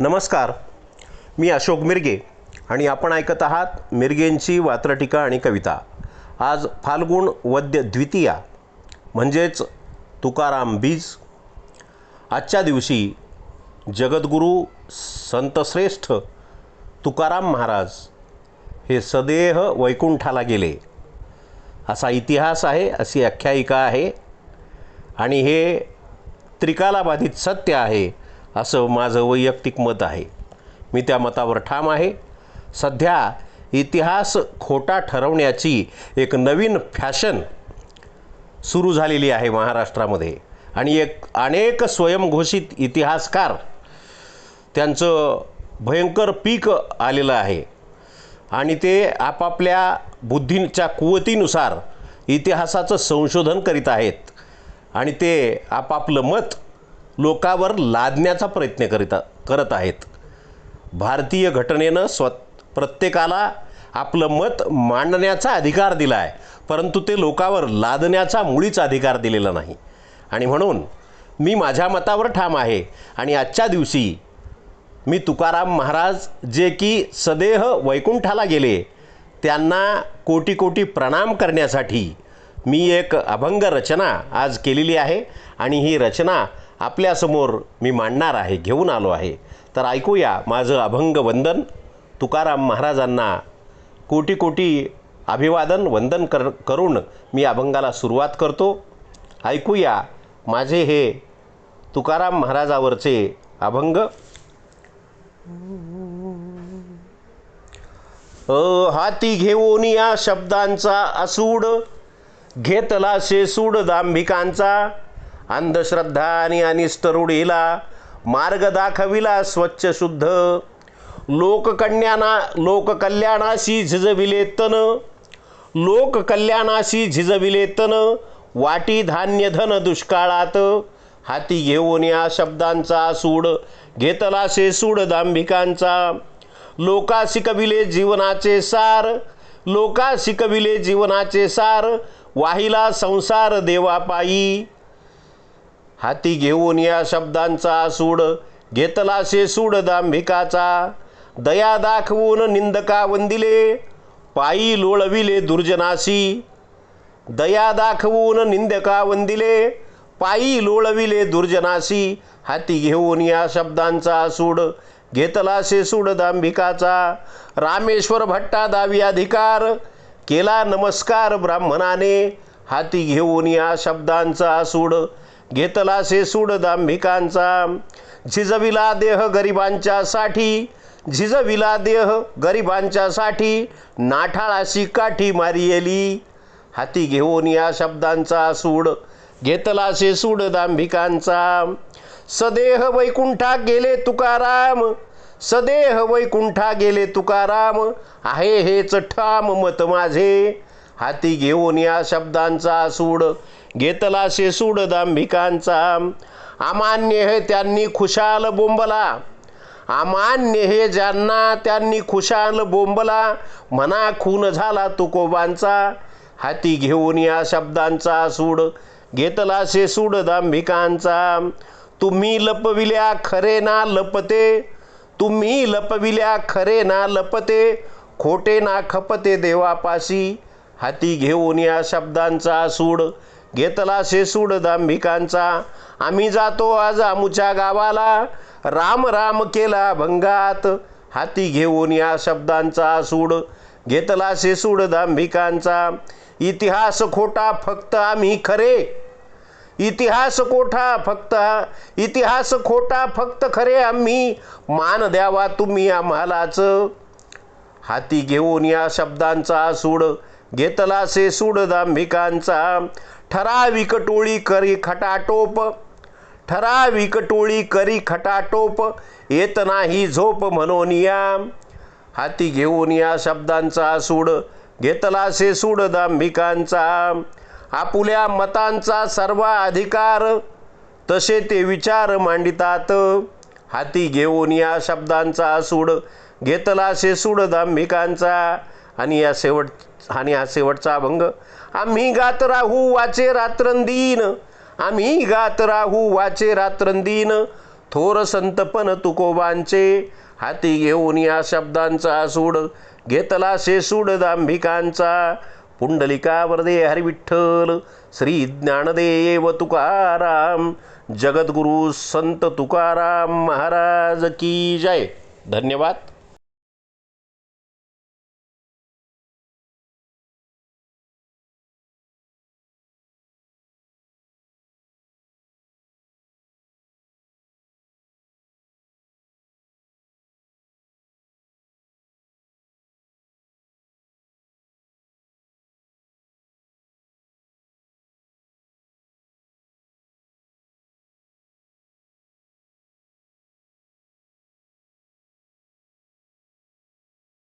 नमस्कार. मी अशोक मिरगे आणि आपण ऐकत आहात मिरगेंची वात्रटिका आणि कविता. आज फाल्गुण वद्य द्वितीया म्हणजेच तुकाराम बीज. आजच्या दिवशी जगद्गुरू संतश्रेष्ठ तुकाराम महाराज हे सदेह वैकुंठाला गेले. असा इतिहास आहे अशी आख्यायिका आहे आणि हे त्रिकालाबाधित सत्य आहे असं माझं वैयक्तिक मत आहे. मी त्या मतावर ठाम आहे. सध्या इतिहास खोटा ठरवण्याची एक नवीन फॅशन सुरू झालेली आहे महाराष्ट्रामध्ये. आणि एक अनेक स्वयंघोषित इतिहासकार त्यांचं भयंकर पीक आलेलं आहे. आणि ते आपापल्या बुद्धींच्या कुवतीनुसार इतिहासाचं संशोधन करीत आहेत. आणि ते आपापलं मत लोकावर लादण्याचा प्रयत्न करीत करत आहेत. भारतीय घटनेनं स्व प्रत्येकाला आपलं मत मांडण्याचा अधिकार दिला आहे परंतु ते लोकावर लादण्याचा मुळीच अधिकार दिलेला नाही. आणि म्हणून मी माझ्या मतावर ठाम आहे. आणि आजच्या दिवशी मी तुकाराम महाराज जे की सदेह वैकुंठाला गेले त्यांना कोटी कोटी प्रणाम करण्यासाठी मी एक अभंग रचना आज केलेली आहे. आणि ही रचना आपल्यासमोर मी मांडणार आहे घेऊन आलो आहे. तर ऐकूया माझं अभंग वंदन. तुकाराम महाराजांना कोटी कोटी अभिवादन वंदन कर करून मी अभंगाला सुरुवात करतो. ऐकूया माझे हे तुकाराम महाराजावरचे अभंग. अ हाती घेऊन या शब्दांचा असूड घेतला शेसूड दांभिकांचा. अंधश्रद्धा आणि अनिष्ट रूढीला मार्ग दाखविला स्वच्छ शुद्ध. लोककल्याणा लोककल्याणाशी झिजविले तन. लोककल्याणाशी झिजविले तन. वाटी धान्य धन दुष्काळात. हाती घेऊन या शब्दांचा सूड घेतला शेसूड दांभिकांचा. लोका शिकविले जीवनाचे सार लोका शिकविले जीवनाचे सार वाहिला संसार देवापायी. हाती घेऊन या शब्दांचा सूड घेतलासे सूड दांभिकाचा. दया दाखवून निंदका वंदिले पायी लोळविले दुर्जनासी. दया दाखवून निंदका वंदिले पायी लोळविले दुर्जनासी. हाती घेऊन या शब्दांचा सूड घेतलासे सूड दांभिकाचा. रामेश्वर भट्टा दावी अधिकार केला नमस्कार ब्राह्मणाने. हाती घेऊन या शब्दांचा सूड घेतला शेसूड दांभिकांचा. झिजविला देह गरिबांच्या साठी. झिजविला देह गरिबांच्या साठी. नाठाळाशी काठी मारियली. हाती घेऊन या शब्दांचा सूड. घेतला शेसूड दांभिकांचा. सदेह वैकुंठा गेले तुकाराम. सदेह वैकुंठा गेले तुकाराम. आहे हेच ठाम मत माझे. हाती घेऊन या शब्दांचा सूड. घेतला शेसूड दांभिकांचा. अमान्य हे त्यांनी खुशाल बोंबला. अमान्य हे ज्यांना त्यांनी खुशाल बोंबला मना खून झाला तुकोबांचा. हाती घेऊन या शब्दांचा सूड घेतला शेसूड दांभिकांचा. तुम्ही लपविल्या खरे ना लपते तुम्ही लपविल्या खरे ना लपते खोटे ना खपते देवापाशी. हाती घेऊन या शब्दांचा सूड घेतला शेसूड दांभिकांचा. आम्ही जातो आज आमुच्या गावाला. राम राम केला भंगात. हाती घेऊन या शब्दांचा सूड. घेतला शेसूड दांभिकांचा. इतिहास खोटा फक्त आम्ही खरे. इतिहास कोठा फक्त इतिहास खोटा फक्त खरे आम्ही. मान द्यावा तुम्ही आम्हालाच. हाती घेऊन या शब्दांचा सूड. घेतला से सूड दांभिकांचा. ठराविक टोळी करी खटाटोप. ठराविक टोळी करी खटाटोप. येत नाही झोप म्हणून या. हाती घेऊन या शब्दांचा सूड. घेतला से सूड दांभिकांचा. आपुल्या मतांचा सर्व अधिकार तसे ते विचार मांडितात. हाती घेऊन या शब्दांचा सूड. घेतला शेसूड दांभिकांचा. आणि या शेवट आणि हा शेवटचा अभंग. आम्ही गात राहू वाचे रात्रंदीन. आम्ही गात राहू वाचे रात्रंदीन. थोर संतपन तुकोबांचे. हाती घेऊन या शब्दांचा सूड. घेतला शेसूड दांभिकांचा. पुंडलिका वरदे हरिविठ्ठल. श्री ज्ञानदेव तुकाराम. जगद्गुरु संत तुकाराम महाराज की जय. धन्यवाद.